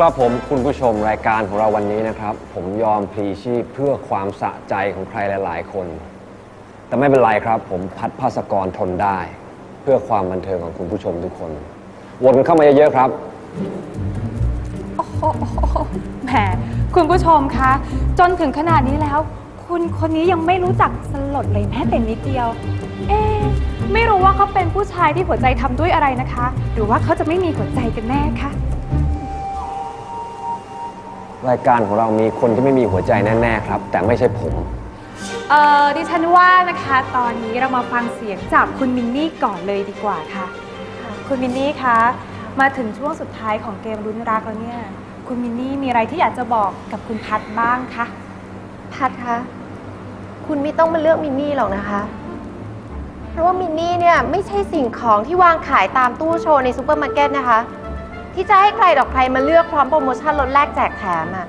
กระผมคุณผู้ชมรายการของเราวันนี้นะครับ ผมยอมพลีชีพเพื่อความสะใจของใครหลาย ๆ คน แต่ไม่เป็นไรครับ ผมพัดภาสกรทนได้ เพื่อความบันเทิงของคุณผู้ชมทุกคนวนกันเข้ามาเยอะ ๆ ครับ โอ้โหแหมคุณผู้ชมคะ จนถึงขนาดนี้แล้ว คุณคนนี้ยังไม่รู้จักสลดเลยแม้แต่นิดเดียว เอ๊ะไม่รู้ว่าเขาเป็นผู้ชายที่หัวใจทำด้วยอะไรนะคะ หรือว่าเขาจะไม่มีหัวใจกันแน่คะ รายการของเรามีคนที่ไม่มีหัวใจแน่ๆครับ แต่ไม่ใช่ผม เออดิฉันว่านะคะตอนนี้เรามาฟังเสียงจากคุณมินนี่ก่อนเลยดีกว่าค่ะ คุณมินนี่คะมาถึงช่วงสุดท้ายของเกมรุนรักแล้วเนี่ยคุณมินนี่มีอะไรที่อยากจะบอกกับคุณพัดบ้างคะพัดคะคุณไม่ต้องมาเลือกมินนี่หรอกนะคะ เพราะว่ามินนี่เนี่ยไม่ใช่สิ่งของที่วางขายตามตู้โชว์ในซูเปอร์มาร์เก็ตนะคะ ที่จะให้ใครดอกใครมาเลือกพร้อมโปรโมชั่นลดแลกแจกแถมอะ่ะ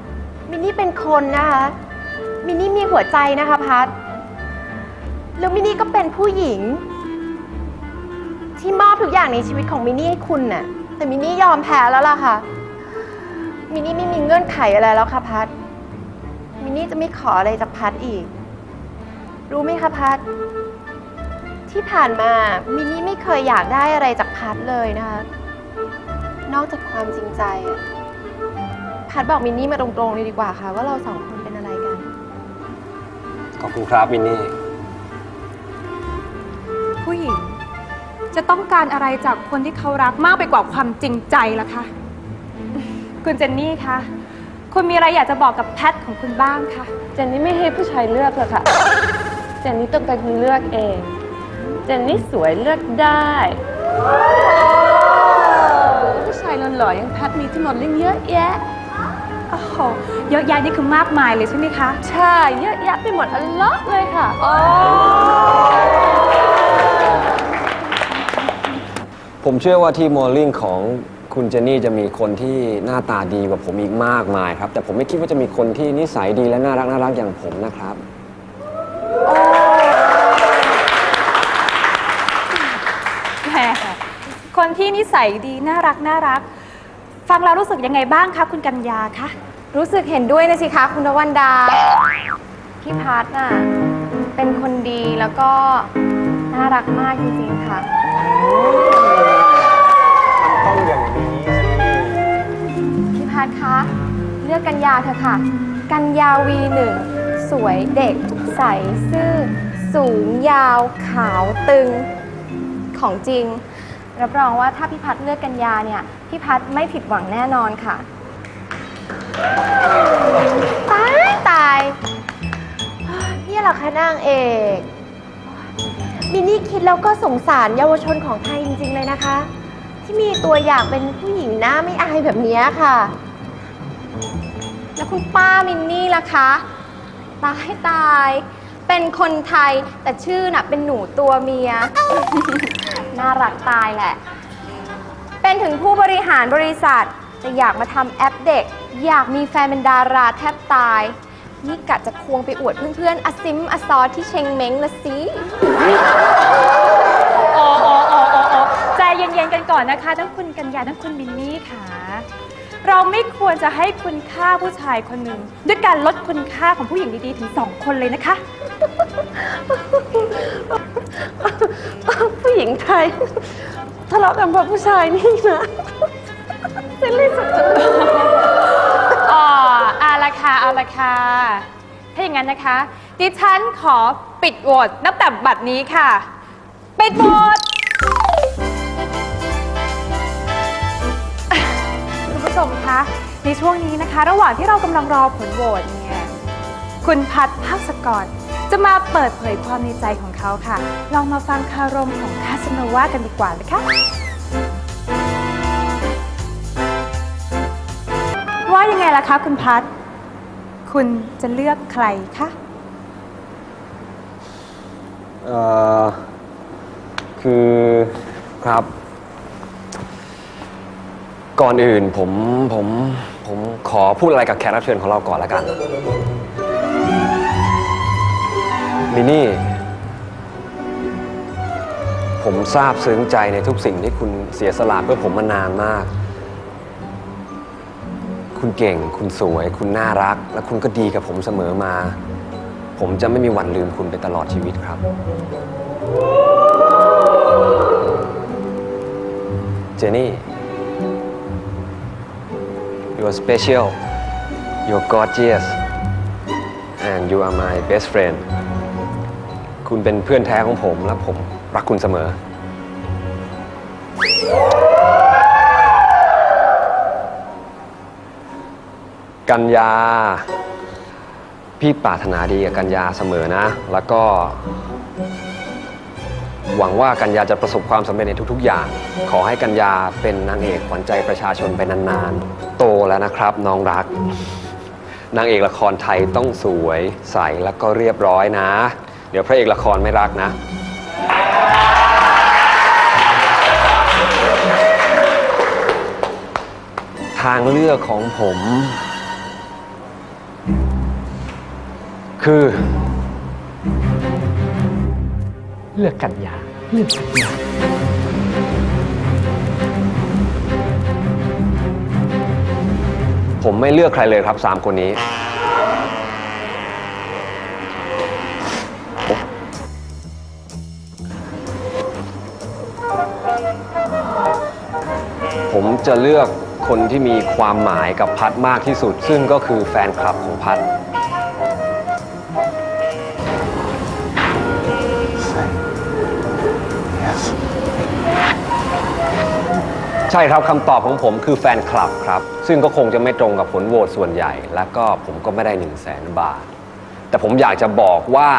มินนี่เป็นคนนะคะ มินนี่มีหัวใจนะคะพัดแล้วมินนี่ก็เป็นผู้หญิง ที่มอบทุกอย่างในชีวิตของมินนี่ให้คุณน่ะ แต่มินนี่ยอมแพ้แล้วล่ะค่ะ มินนี่ไม่มีเงื่อนไขอะไรแล้วค่ะพัดมินนี่จะไม่ขออะไรจากพัดอีก รู้ไหมคะพัดที่ผ่านมามินนี่ไม่เคยอยากได้อะไรจากพัดเลยนะคะ นอกจากความจริงใจอะพัดบอกมินนี่มาตรงๆเลยดีกว่าค่ะ ว่าเราสองคนเป็นอะไรกัน ขอบคุณครับมินนี่ ผู้หญิง จะต้องการอะไรจากคนที่เขารักมากไปกว่าความจริงใจล่ะคะ คุณเจนนี่คะคุณมีอะไรอยากจะบอกกับแพทของคุณบ้างคะเจนนี่ไม่ให้ผู้ชายเลือกหรอกค่ะ เจนนี่ต้องเป็นคนเลือกเอง เจนนี่สวยเลือกได้ผู้ชาย หล่อๆอย่างแพทมีที่หมดเรื่องเยอะแยะ โอ้โหเยอะแยะนี่คือมากมายเลยใช่ไหมคะ ใช่เยอะแยะไปหมดอันเลาะเลยค่ะผมเชื่อว่าที่โมลิ่งของคุณเจนนี่จะมีคนที่หน้าตาดีกว่าผมอีกมากมายครับ แต่ผมไม่คิดว่าจะมีคนที่นิสัยดีและน่ารักน่ารักอย่างผมนะครับ แหม คนที่นิสัยดีน่ารักน่ารัก ฟังแล้วรู้สึกยังไงบ้างคะคุณกัญญาคะรู้สึกเห็นด้วยนะสิคะคุณนวันดา พี่พัดน่ะ เป็นคนดีแล้วก็น่ารักมากจริงๆค่ะต้องอย่างนี้พี่พัดคะเลือกกัญญาเถอะค่ะ กัญญาวีหนึ่งสวยเด็กใสซื่อ สูงยาวขาวตึงของจริง รับรองว่าถ้าพี่พัดเลือกกัญญาเนี่ยพี่พัดไม่ผิดหวังแน่นอนค่ะ ตายตายนี่เหรอคะนางเอกมินนี่คิดแล้วก็สงสารเยาวชนของไทยจริง ๆ เลยนะคะ ที่มีตัวอย่างเป็นผู้หญิงหน้าไม่อายแบบนี้ค่ะ แล้วคุณป้ามินนี่ล่ะคะ ตายตาย เป็นคนไทยแต่ชื่อน่ะเป็นหนูตัวเมีย น่ารักตายแหละ เป็นถึงผู้บริหารบริษัทแต่อยากมาทำแอปเด็ก อยากมีแฟนเป็นดาราแทบตาย นี่กะจะควงไปอวดเพื่อนๆอซิมอซอที่เชงเม้งละสิโอ้โอ้โอ้โอ้โอ้ใจเย็นๆกันก่อนนะคะ ทั้งคุณกัญญาทั้งคุณมินนี่ค่ะ เราไม่ควรจะให้คุณค่าผู้ชายคนหนึ่งด้วยการลดคุณค่าของผู้หญิงดีๆ ถึงสองคนเลยนะคะ ผู้หญิงไทยทะเลาะกันเพราะผู้ชายนี่นะเจนนี่สุดอ๋อเอาละค่ะเอาละค่ะถ้าอย่างนั้นนะคะ ดิฉันขอปิดโหวตนับแต่บัดนี้ค่ะ ปิดโหวต ผู้ชมคะ ในช่วงนี้นะคะ ระหว่างที่เรากำลังรอผลโหวตเนี่ย คุณพัฒภาสกรจะมาเปิดเผยความในใจของเขาค่ะ ลองมาฟังคารมของคาสโนวากันดีกว่านะคะ ว่ายังไงล่ะคะคุณพัฒคุณจะเลือกใครคะเอ่อคือครับ ก่อนอื่นผมผมผมขอพูดอะไรกับแขกรับเชิญของเราก่อนละกัน มินี่ ผมซาบซึ้งใจในทุกสิ่งที่คุณเสียสละเพื่อผมมานานมาก คุณเก่ง คุณสวย คุณน่ารัก และคุณก็ดีกับผมเสมอมา ผมจะไม่มีวันลืมคุณไปตลอดชีวิตครับ เจนี่ you're special you're gorgeous and you are my best friend คุณเป็นเพื่อนแท้ของผมและผมรักคุณเสมอ กัญญา พี่ปรารถนาดีกับกัญญาเสมอนะ แล้วก็ หวังว่ากัญญาจะประสบความสำเร็จในทุก ๆ อย่าง ขอให้กัญญาเป็นนางเอกขวัญใจประชาชนไปนานๆ โตแล้วนะครับน้องรัก นางเอกละครไทยต้องสวยใสแล้วก็เรียบร้อยนะ เดี๋ยวพระเอกละครไม่รักนะ ทางเลือกของผม คือ เลือกกันยาเลือกกันยาผมไม่เลือกใครเลยครับสามคนนี้ ผมจะเลือกคนที่มีความหมายกับพัดมากที่สุด ซึ่งก็คือแฟนคลับของพัด ช่ครับคำตอบของผมคือแฟนคลับครับ ซึ่งก็คงจะไม่ตรงกับผลโหวตส่วนใหญ่ แล้วก็ผมก็ไม่ได้1นึ่งแสนบาท แต่ผมอยากจะบอกว่า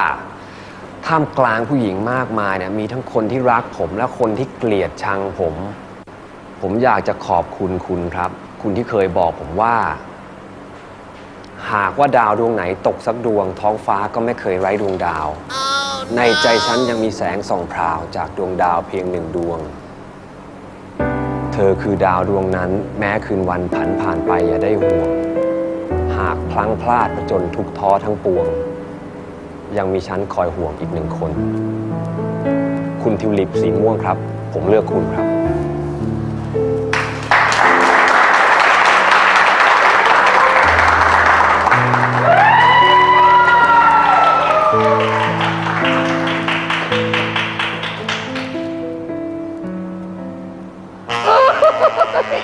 ท่ามกลางผู้หญิงมากมายเนี่ยมีทั้งคนที่รักผมและคนที่เกลียดชังผม ผมอยากจะขอบคุณคุณครับ คุณที่เคยบอกผมว่า หากว่าดาวดวงไหนตกสักดวง ท้องฟ้าก็ไม่เคยไร้ดวงดาว ในใจฉันยังมีแสงส่องพราวจากดวงดาวเพียงหนึ่งดวงเธอคือดาวดวงนั้น แม้คืนวันผันผ่านไปอย่าได้ห่วง หากพลั้งพลาดจนทุกท้อทั้งปวง ยังมีฉันคอยห่วงอีกหนึ่งคน คุณทิวลิปสีม่วงครับ ผมเลือกคุณครับ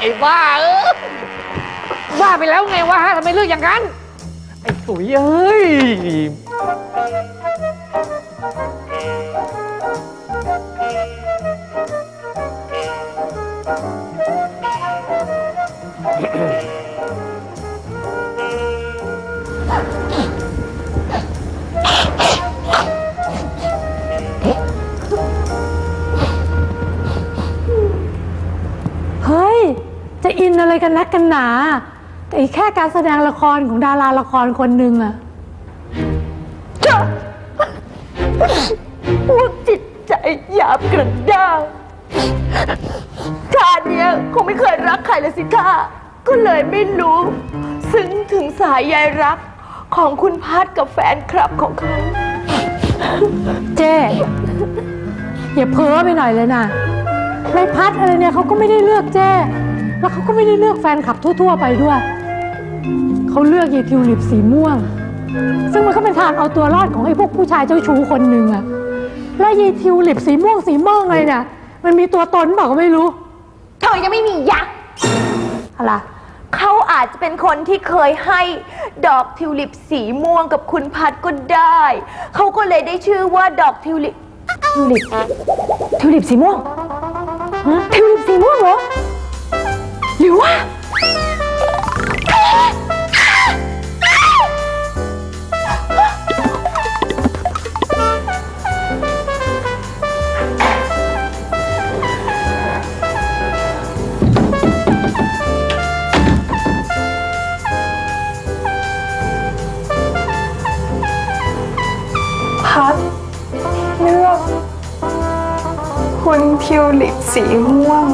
อ้บ้าเออบ้าไปแล้วไงวะทำไมเลือกอย่างนั้น ไอ้สุยเอ้ยเอินอะไรกันนักกันหนา แต่อีกแค่การแสดงละครของดาราละครคนหนึ่งอะพวกจิตใจหยาบกระด้างชาติเนี้ยคงไม่เคยรักใครเลยสิท่าก็เลยไม่รู้ ซึ้งถึงสายใยรักของคุณพัดกับแฟนคลับของเขา เจ๊อย่าเพ้อไปหน่อยเลยนะในพัดอะไรเนี่ยเขาก็ไม่ได้เลือกเจ้ แล้วเขาก็ไม่ได้เลือกแฟนคลับทั่ว ๆ ไปด้วย เขาเลือกเยทิวลิปสีม่วง ซึ่งมันก็เป็นทางเอาตัวรอดของไอ้พวกผู้ชายเจ้าชู้คนหนึ่งอะแล้วเยทิวลิปสีม่วงสีม่วงอะไรเนี่ยมันมีตัวตนเปล่าก็ไม่รู้ เธอยังไม่มียักษ์อะไรเขาอาจจะเป็นคนที่เคยให้ดอกทิวลิปสีม่วงกับคุณพัดก็ได้ เขาก็เลยได้ชื่อว่าดอกทิวลิปทิวลิปทิวลิปสีม่วงฮะทิวลิปสีม่วงเหรอ หรือว่าพัดเลือก คุณทิวลิปสีม่วง